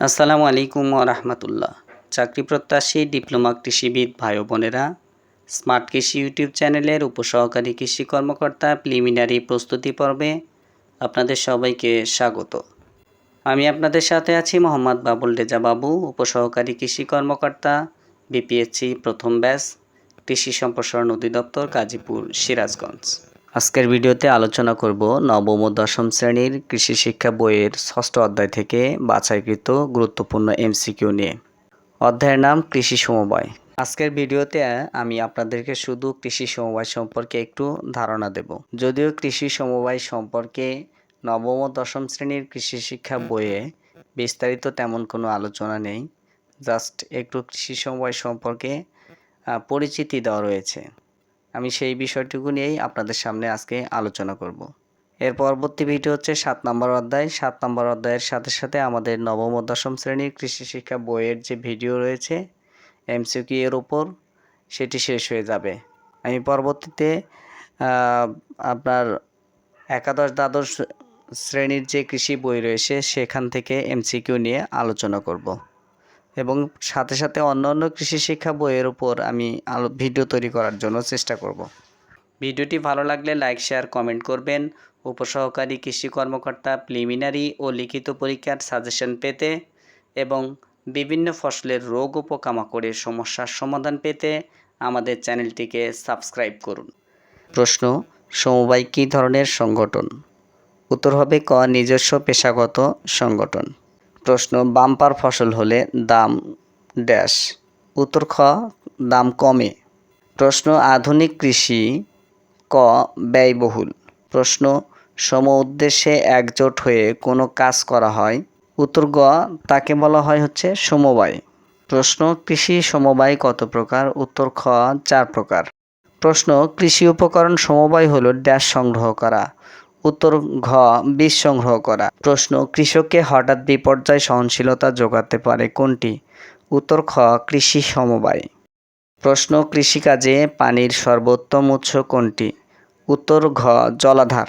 আসসালামু আলাইকুম রহমতুল্লাহ। চাকরি প্রত্যাশী ডিপ্লোমা কৃষিবিদ ভাই বোনেরা, স্মার্ট কৃষি ইউটিউব চ্যানেলের উপসহকারী কৃষি কর্মকর্তা প্রিলিমিনারি প্রস্তুতি পর্বে আপনাদের সবাইকে স্বাগত। আমি আপনাদের সাথে আছি মোহাম্মদ বাবুল রেজা বাবু, উপসহকারী কৃষি কর্মকর্তা, বিপিএসসি প্রথম ব্যাচ, কৃষি সম্প্রসারণ অধিদপ্তর গাজীপুর সিরাজগঞ্জ। আজকের ভিডিওতে আলোচনা করব নবম ও দশম শ্রেণির কৃষি শিক্ষা বইয়ের ষষ্ঠ অধ্যায় থেকে বাছাইকৃত গুরুত্বপূর্ণ এমসিকিউ নিয়ে। অধ্যায়ের নাম কৃষি সমবায়। আজকের ভিডিওতে আমি আপনাদেরকে শুধু কৃষি সমবায় সম্পর্কে একটু ধারণা দেব। যদিও কৃষি সমবায় সম্পর্কে নবম ও দশম শ্রেণির কৃষি শিক্ষা বইয়ে বিস্তারিত তেমন কোনো আলোচনা নেই, জাস্ট একটু কৃষি সমবায় সম্পর্কে পরিচিতি দেওয়া রয়েছে। আমি সেই বিষয়টুকু নিয়েই আপনাদের সামনে আজকে আলোচনা করব। এর পরবর্তী ভিডিও হচ্ছে সাত নম্বর অধ্যায়। সাত নম্বর অধ্যায়ের সাথে সাথে আমাদের নবম ও দশম শ্রেণির কৃষি শিক্ষা বইয়ের যে ভিডিও রয়েছে, এমসিকিউ এর উপর, সেটি শেষ হয়ে যাবে। আমি পরবর্তীতে আপনার একাদশ দ্বাদশ শ্রেণির যে কৃষি বই রয়েছে, সেখান থেকে এমসিকিউ নিয়ে আলোচনা করব। এবং সাথে সাথে অন্য অন্য কৃষি শিক্ষা বইয়ের উপর আমি আলো ভিডিও তৈরি করার জন্য চেষ্টা করব। ভিডিওটি ভালো লাগলে লাইক, শেয়ার, কমেন্ট করবেন। উপসহকারী কৃষি কর্মকর্তা প্রিলিমিনারি ও লিখিত পরীক্ষার সাজেশন পেতে এবং বিভিন্ন ফসলের রোগ ও পোকামাকড়ের সমস্যার সমাধান পেতে আমাদের চ্যানেলটিকে সাবস্ক্রাইব করুন। প্রশ্ন, সমবায় কী ধরনের সংগঠন? উত্তর হবে, ক, নিজস্ব পেশাগত সংগঠন। প্রশ্ন, বাম্পার ফসল হলে দাম ড্যাশ। উত্তর খ, দাম কমে। প্রশ্ন, আধুনিক কৃষি ক, ব্যয়বহুল। প্রশ্ন, সম উদ্দেশ্যে একজোট হয়ে কোনো কাজ করা হয়। উত্তর গ, তাকে বলা হয় হচ্ছে সমবায়। প্রশ্ন, কৃষি সমবায় কত প্রকার? উত্তর খ, চার প্রকার। প্রশ্ন, কৃষি উপকরণ সমবায় হলো ড্যাশ সংগ্রহ করা। উত্তর ঘ, বীজ সংগ্রহ করা। প্রশ্ন, কৃষককে হঠাৎ বিপর্যয় সহনশীলতা যোগাতে পারে কোনটি? উত্তর খ, কৃষি সমবায়। প্রশ্ন, কৃষিকাজে পানির সর্বোত্তম উৎস কোনটি? উত্তর ঘ, জলাধার।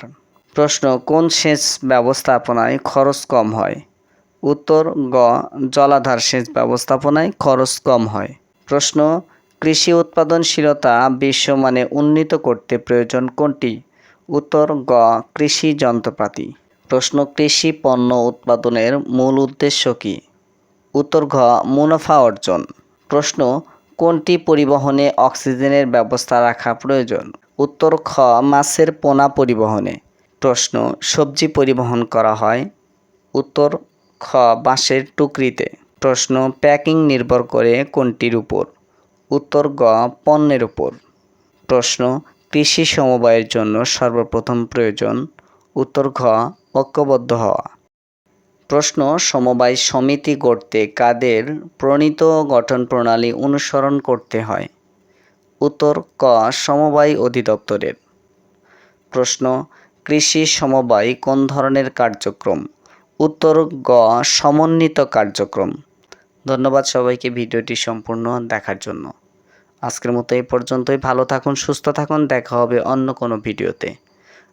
প্রশ্ন, কোন সেচ ব্যবস্থাপনায় খরচ কম হয়? উত্তর গ, জলাধার সেচ ব্যবস্থাপনায় খরচ কম হয়। প্রশ্ন, কৃষি উৎপাদনশীলতা বিশ্বমানে উন্নীত করতে প্রয়োজন কোনটি? উত্তর গ, কৃষি যন্ত্রপাতি। প্রশ্ন, কৃষি পণ্য উৎপাদনের মূল উদ্দেশ্য কী? উত্তর ঘ, মুনাফা অর্জন। প্রশ্ন, কোনটি পরিবহনে অক্সিজেনের ব্যবস্থা রাখা প্রয়োজন? উত্তর খ, মাছের পোনা পরিবহনে। প্রশ্ন, সবজি পরিবহন করা হয়? উত্তর খ, বাঁশের টুকরিতে। প্রশ্ন, প্যাকিং নির্ভর করে কোনটির উপর? উত্তর গ, পণ্যের উপর। প্রশ্ন কৃষি সমবায়ের জন্য সর্বপ্রথম প্রয়োজন উত্তর ঘ, ঐক্যবদ্ধ হওয়া। প্রশ্ন, সমবায় সমিতি গড়তে কাদের প্রণীত গঠন প্রণালী অনুসরণ করতে হয়? উত্তর, ক, সমবায় অধিদপ্তরের। প্রশ্ন, কৃষি সমবায় কোন ধরনের কার্যক্রম? উত্তর, গ, সমন্বিত কার্যক্রম। ধন্যবাদ সবাইকে ভিডিওটি সম্পূর্ণ দেখার জন্য। আজকের মতো এই পর্যন্তই। ভালো থাকুন, সুস্থ থাকুন। দেখা হবে অন্য কোনো ভিডিওতে।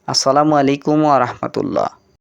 আসসালামু আলাইকুম আ রহমতুল্লাহ।